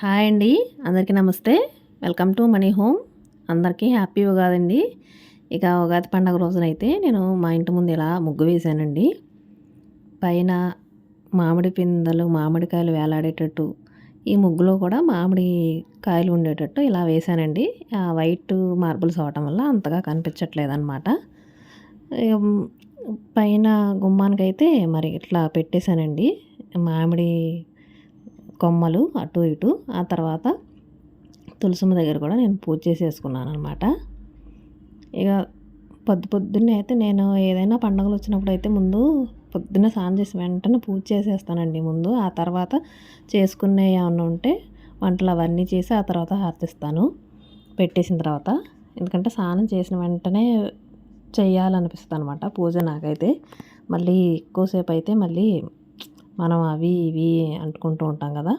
Hi అండి. అందరికీ నమస్తే. Welcome to money home. అందరికీ హ్యాపీ ఉగాది అండి ఇక ఉగాది పండగ రోజునైతే నేను మా ఇంటి ముందు ఇలా ముగ్గు వేశానండి. పైన మామిడి పిందెలు మామిడికాయలు వేలాడేటట్టు ఈ ముగ్గులో కూడా మామిడి కాయలు ఉండేటట్టు ఇలా వేశానండి. ఆ వైట్ మార్బుల్స్ అవటం వల్ల అంతగా కనిపించట్లేదు అనమాట పైన గుమ్మానికైతే మరి ఇట్లా పెట్టేశానండి. మామిడి కొమ్మలు అటు ఇటు ఆ తర్వాత తులసమ్మ దగ్గర కూడా నేను పూజ చేసేసుకున్నాను అనమాట ఇక పొద్దు పొద్దున్నే అయితే నేను ఏదైనా పండుగలు వచ్చినప్పుడు అయితే ముందు పొద్దున్నే స్నానం చేసి వెంటనే పూజ చేసేస్తానండి ముందు. ఆ తర్వాత చేసుకునే ఏమన్నా ఉంటే వంటలు అవన్నీ చేసి ఆ తర్వాత హారతిస్తాను పెట్టేసిన తర్వాత. ఎందుకంటే స్నానం చేసిన వెంటనే చేయాలనిపిస్తుంది అనమాట పూజ నాకైతే. మళ్ళీ ఎక్కువసేపు అయితే మళ్ళీ మనం అవి ఇవి అంటుకుంటూ ఉంటాం కదా.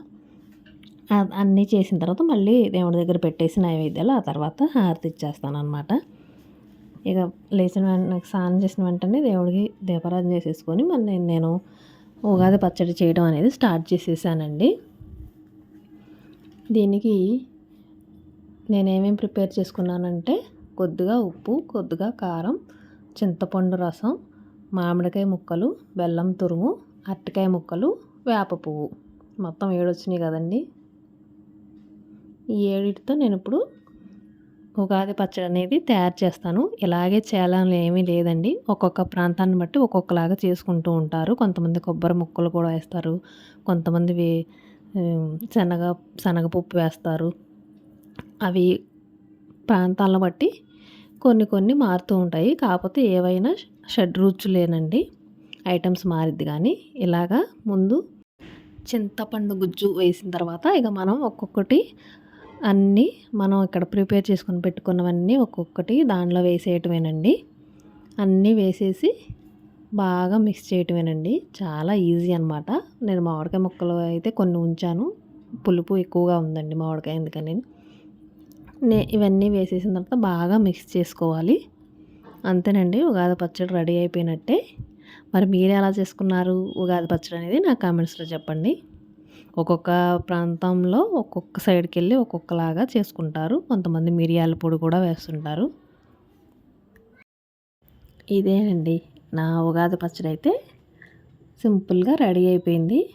అన్నీ చేసిన తర్వాత మళ్ళీ దేవుడి దగ్గర పెట్టేసి నైవేద్యాలు ఆ తర్వాత హారతి ఇచ్చేస్తాను అనమాట ఇక లేచిన వెంటనే స్నానం చేసిన వెంటనే దేవుడికి దీపారాధన చేసేసుకొని మళ్ళీ నేను ఉగాది పచ్చడి చేయడం అనేది స్టార్ట్ చేసేసానండి. దీనికి నేనేమేమి ప్రిపేర్ చేసుకున్నానంటే కొద్దిగా ఉప్పు కొద్దిగా కారం చింతపండు రసం మామిడికాయ ముక్కలు బెల్లం తురుము అరటికాయ ముక్కలు వేప పువ్వు. మొత్తం ఏడు వచ్చినాయి కదండి. ఈ ఏడిటితో నేను ఇప్పుడు ఉగాది పచ్చడి అనేది తయారు చేస్తాను. ఇలాగే చేయాలని ఏమీ లేదండి. ఒక్కొక్క ప్రాంతాన్ని బట్టి ఒక్కొక్కలాగా చేసుకుంటూ ఉంటారు. కొంతమంది కొబ్బరి ముక్కలు కూడా వేస్తారు. కొంతమంది శనగ శనగపప్పు వేస్తారు. అవి ప్రాంతాలను బట్టి కొన్ని కొన్ని మారుతూ ఉంటాయి. కాకపోతే ఏవైనా షడ్ రుచులేనండి. ఐటమ్స్ మారిద్ది కానీ ఇలాగా ముందు చింతపండు గుజ్జు వేసిన తర్వాత ఇక మనం ఒక్కొక్కటి అన్నీ మనం ఇక్కడ ప్రిపేర్ చేసుకొని పెట్టుకున్నవన్నీ ఒక్కొక్కటి దానిలో వేసేయటమేనండి. అన్నీ వేసేసి బాగా మిక్స్ చేయటమేనండి. చాలా ఈజీ అనమాట నేను మామిడికాయ ముక్కలు అయితే కొన్ని ఉంచాను. పులుపు ఎక్కువగా ఉందండి మామిడికాయ ఎందుకని. నే ఇవన్నీ వేసేసిన తర్వాత బాగా మిక్స్ చేసుకోవాలి. అంతేనండి. ఉగాది పచ్చడి రెడీ అయిపోయినట్టే. మరి మీరు ఎలా చేసుకున్నారు ఉగాది పచ్చడి అనేది నా కామెంట్స్లో చెప్పండి. ఒక్కొక్క ప్రాంతంలో ఒక్కొక్క సైడ్కి వెళ్ళి ఒక్కొక్కలాగా చేసుకుంటారు. కొంతమంది మిరియాల పొడి కూడా వేస్తుంటారు. ఇదేనండి. నా ఉగాది పచ్చడి అయితే సింపుల్గా రెడీ అయిపోయింది.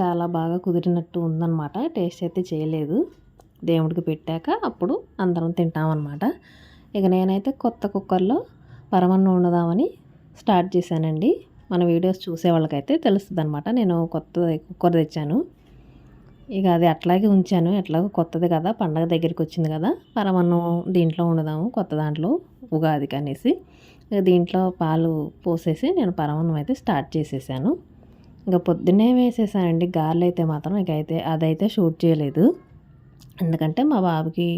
చాలా బాగా కుదిరినట్టు ఉందన్నమాట. టేస్ట్ అయితే చేయలేదు. దేవుడికి పెట్టాక అప్పుడు అందరం తింటామన్నమాట. ఇక నేనైతే కొత్త కుక్కర్లో పరమన్నం వండుదామని స్టార్ట్ చేశానండి. మన వీడియోస్ చూసే వాళ్ళకైతే తెలుస్తుంది అనమాట నేను కొత్త కుక్కర్ తెచ్చాను. ఇక అది అట్లాగే ఉంచాను. ఎట్లాగో కొత్తది కదా పండగ దగ్గరికి వచ్చింది కదా పరమన్నం దీంట్లో ఉండదాము కొత్త దాంట్లో ఉగాది కనేసి ఇక దీంట్లో పాలు పోసేసి నేను పరమన్నం అయితే స్టార్ట్ చేసేసాను. ఇంకా పొద్దున్నే వేసేసానండి. గార్లు అయితే మాత్రం ఇక అయితే అదైతే షూట్ చేయలేదు. ఎందుకంటే మా బాబుకి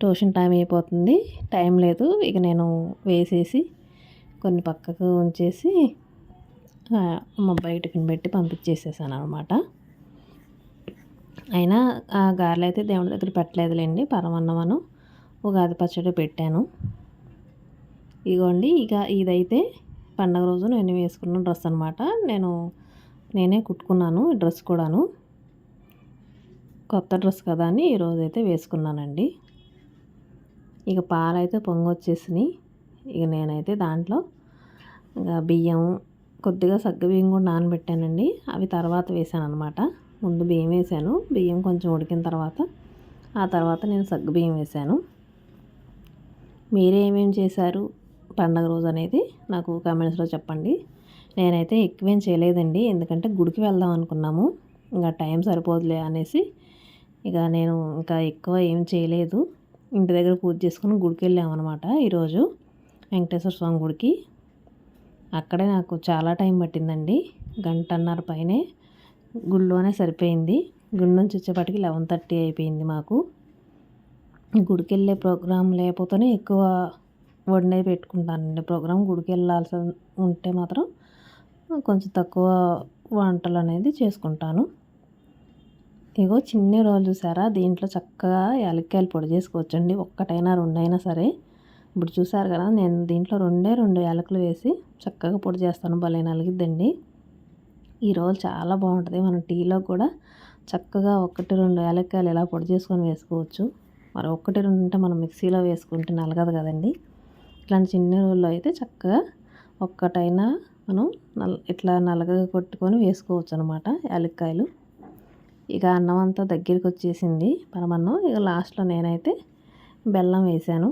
ట్యూషన్ టైం అయిపోతుంది. టైం లేదు. ఇక నేను వేసేసి కొన్ని పక్కకు ఉంచేసి మా బయటకి పెట్టి పంపించేసేసాను అనమాట అయినా ఆ గారెలు అయితే దేవుడి దగ్గర పెట్టలేదులేండి పరమన్నమను ఉగాది పచ్చడి పెట్టాను. ఇగోండి ఇక ఇదైతే పండగ రోజు నేను వేసుకున్న డ్రెస్ అనమాట నేను నేనే కుట్టుకున్నాను ఈ డ్రెస్ కూడాను. కొత్త డ్రెస్ కదా అని ఈరోజు అయితే వేసుకున్నానండి. ఇక పాలైతే పొంగొచ్చేసినాయి. ఇక నేనైతే దాంట్లో ఇంకా బియ్యం కొద్దిగా బియ్యం కూడా నానబెట్టానండి. అవి తర్వాత వేసాను అనమాట ముందు బియ్యం వేసాను. బియ్యం కొంచెం ఉడికిన తర్వాత ఆ తర్వాత నేను బియ్యం వేసాను. మీరే ఏమేమి చేశారు పండగ రోజు అనేది నాకు కామెంట్స్లో చెప్పండి. నేనైతే ఎక్కువేం చేయలేదండి. ఎందుకంటే గుడికి వెళ్దాం అనుకున్నాము. ఇంకా టైం సరిపోదులే అనేసి ఇక నేను ఇంకా ఎక్కువ ఏం చేయలేదు. ఇంటి దగ్గర పూజ చేసుకుని గుడికి వెళ్ళామన్నమాట ఈరోజు. వెంకటేశ్వర స్వామి గుడికి. అక్కడే నాకు చాలా టైం పట్టిందండి. గంటన్నర పైనే గుళ్ళోనే సరిపోయింది. గుడి నుంచి వచ్చేపాటికి లెవెన్ థర్టీ అయిపోయింది మాకు. గుడికి వెళ్ళే ప్రోగ్రాం లేకపోతేనే ఎక్కువ వండే పెట్టుకుంటానండి. ప్రోగ్రాం గుడికి వెళ్ళాల్సి ఉంటే మాత్రం కొంచెం తక్కువ వంటలు అనేది చేసుకుంటాను. ఇగో చిన్న రోజు చూసారా? దీంట్లో చక్కగా యాలక్కాయలు పొడి చేసుకోవచ్చండి. ఒక్కటైనా రెండైనా సరే. ఇప్పుడు చూసారు కదా నేను దీంట్లో రెండే రెండు యాలకులు వేసి చక్కగా పొడి చేస్తాను. భలే నలిగిద్దండి. ఈ రోజు చాలా బాగుంటుంది. మనం టీలో కూడా చక్కగా ఒకటి రెండు యాలక్కాయలు ఇలా పొడి చేసుకొని వేసుకోవచ్చు. మరి ఒకటి రెండు ఉంటే మనం మిక్సీలో వేసుకుంటే నలగదు కదండి. ఇట్లాంటి చిన్న రోజుల్లో అయితే చక్కగా ఒక్కటైనా మనం నల్ ఇట్లా నలగగా కొట్టుకొని వేసుకోవచ్చు అనమాట యాలక్కాయలు. ఇక అన్నం అంతా దగ్గరికి వచ్చేసింది. పరమన్నం ఇక లాస్ట్లో నేనైతే బెల్లం వేసాను.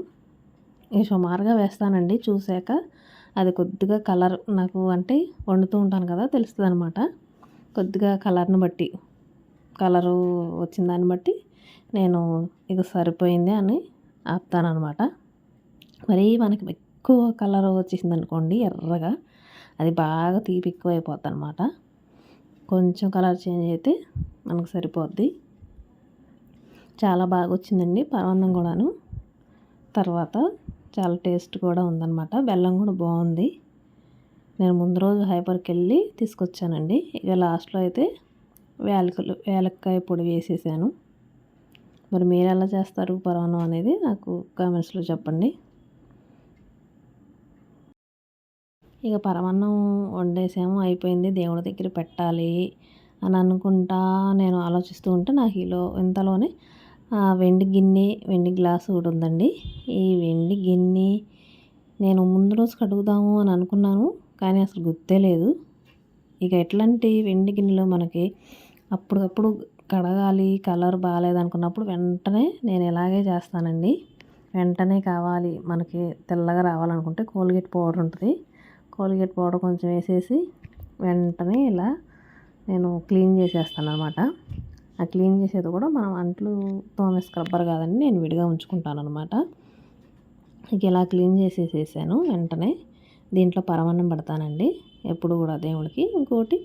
ఇక సుమారుగా వేస్తానండి చూశాక అది కొద్దిగా కలర్ నాకు అంటే వండుతూ ఉంటాను కదా తెలుస్తుంది అనమాట కొద్దిగా కలర్ని బట్టి కలరు వచ్చిన దాన్ని బట్టి నేను ఇక సరిపోయింది అని ఆపుతానమాట మరీ మనకి ఎక్కువ కలర్ వచ్చేసింది అనుకోండి ఎర్రగా అది బాగా తీపి ఎక్కువ అయిపోద్ది అనమాట కొంచెం కలర్ చేంజ్ అయితే మనకు సరిపోద్ది. చాలా బాగా వచ్చిందండి పరమాన్నం కూడాను. తర్వాత చాలా టేస్ట్ కూడా ఉందన్నమాట. బెల్లం కూడా బాగుంది. నేను ముందు రోజు హైపర్కి వెళ్ళి తీసుకొచ్చానండి. ఇక లాస్ట్లో అయితే వేలకలు వేలక్కాయ పొడి వేసేసాను. మరి మీరు ఎలా చేస్తారు పరమాన్నం అనేది నాకు కామెంట్స్లో చెప్పండి. ఇక పరమాన్నం వండేసాము అయిపోయింది. దేవుడి దగ్గర పెట్టాలి అని అనుకుంటా నేను ఆలోచిస్తూ ఉంటే నాకు ఈలో ఇంతలోనే వెండి గిన్నె వెండి గ్లాసు కూడా ఉందండి. ఈ వెండి గిన్నె నేను ముందు రోజు కడుగుదాము అని అనుకున్నాను కానీ అసలు గుర్తే లేదు. ఇక ఎట్లాంటి వెండి గిన్నెలో మనకి అప్పటికప్పుడు కడగాలి కలర్ బాగాలేదు అనుకున్నప్పుడు వెంటనే నేను ఇలాగే చేస్తానండి. వెంటనే కావాలి మనకి తెల్లగా రావాలనుకుంటే కోల్గేట్ పౌడర్ ఉంటుంది. కోల్గేట్ పౌడర్ కొంచెం వేసేసి వెంటనే ఇలా నేను క్లీన్ చేసేస్తాను అనమాట ఆ క్లీన్ చేసేది కూడా మనం అంట్లు తోమే స్క్రబ్బర్ కాదని నేను విడిగా ఉంచుకుంటాను అనమాట ఇక ఇలా క్లీన్ చేసేసేసాను వెంటనే. దీంట్లో పరమాన్నం పెడతానండి ఎప్పుడు కూడా దేవుడికి. ఇంకోటి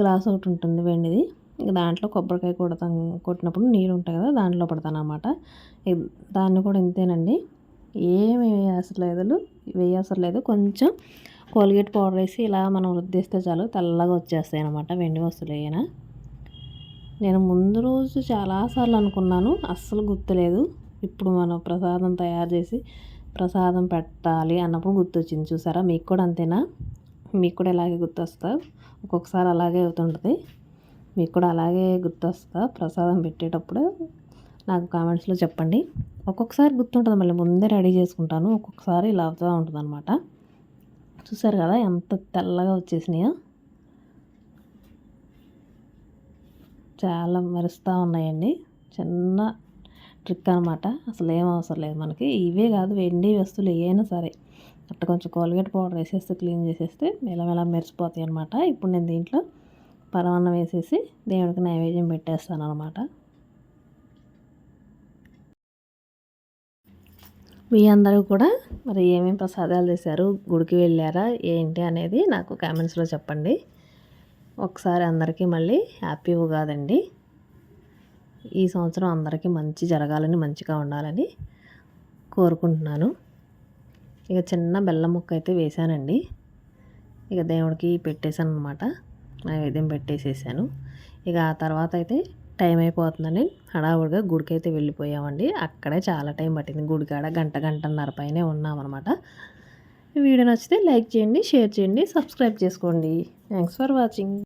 గ్లాస్ ఒకటి ఉంటుంది వెండిది ఇక దాంట్లో కొబ్బరికాయ కొడతాం కొట్టినప్పుడు నీరు ఉంటాయి కదా దాంట్లో పడతాను అనమాట దాన్ని కూడా ఇంతేనండి. ఏమి వేయసలేదు లేదు కొంచెం కోల్గేట్ పౌడర్ వేసి ఇలా మనం వృద్ధిస్తే చాలు తెల్లగా వచ్చేస్తాయి అనమాట వెండి వస్తువులు అయినా నేను ముందు రోజు చాలాసార్లు అనుకున్నాను అస్సలు గుర్తులేదు. ఇప్పుడు మనం ప్రసాదం తయారు చేసి ప్రసాదం పెట్టాలి అన్నప్పుడు గుర్తొచ్చింది. చూసారా? మీకు కూడా అంతేనా? మీకు కూడా ఇలాగే గుర్తొస్తా. ఒక్కొక్కసారి అలాగే అవుతుంటుంది. మీకు కూడా అలాగే గుర్తొస్తా. ప్రసాదం పెట్టేటప్పుడు నాకు కామెంట్స్లో చెప్పండి. ఒక్కొక్కసారి గుర్తుంటుంది. మళ్ళీ ముందే రెడీ చేసుకుంటాను. ఒక్కొక్కసారి ఇలా అవుతూ ఉంటుంది అనమాట చూసారు కదా? ఎంత తెల్లగా వచ్చేసినాయో. చాలా మెరుస్తూ ఉన్నాయండి. చిన్న ట్రిక్ అనమాట అసలు ఏం అవసరం లేదు మనకి. ఇవే కాదు వెండి వస్తువులు ఏవైనా సరే. అట్ట కొంచెం కోల్గేట్ పౌడర్ వేసేస్తే క్లీన్ చేసేస్తే మెలమెలా మెరిసిపోతాయి అనమాట ఇప్పుడు నేను దీంట్లో పరమాన్నం వేసేసి దేవుడికి నైవేద్యం పెట్టేస్తాను అనమాట మీ అందరూ కూడా మరి ఏమేమి ప్రసాదాలు చేశారు? గుడికి వెళ్ళారా? ఏంటి అనేది నాకు కామెంట్స్లో చెప్పండి. ఒకసారి అందరికీ మళ్ళీ హ్యాపీ ఉగాదండి. ఈ సంవత్సరం అందరికీ మంచి జరగాలని మంచిగా ఉండాలని కోరుకుంటున్నాను. ఇక చిన్న బెల్లం ముక్క అయితే వేశానండి. ఇక దేవుడికి పెట్టేశాను అనమాట నైవేద్యం పెట్టేసేసాను. ఇక ఆ తర్వాత అయితే టైం అయిపోతుందని హడావుడిగా గుడికి అయితే వెళ్ళిపోయామండి. అక్కడే చాలా టైం పట్టింది. గుడికాడ గంట గంటన్నర పైనే ఉన్నామన్నమాట. వీడియో నచ్చితే లైక్ చేయండి షేర్ చేయండి సబ్స్క్రైబ్ చేసుకోండి. Thanks for watching.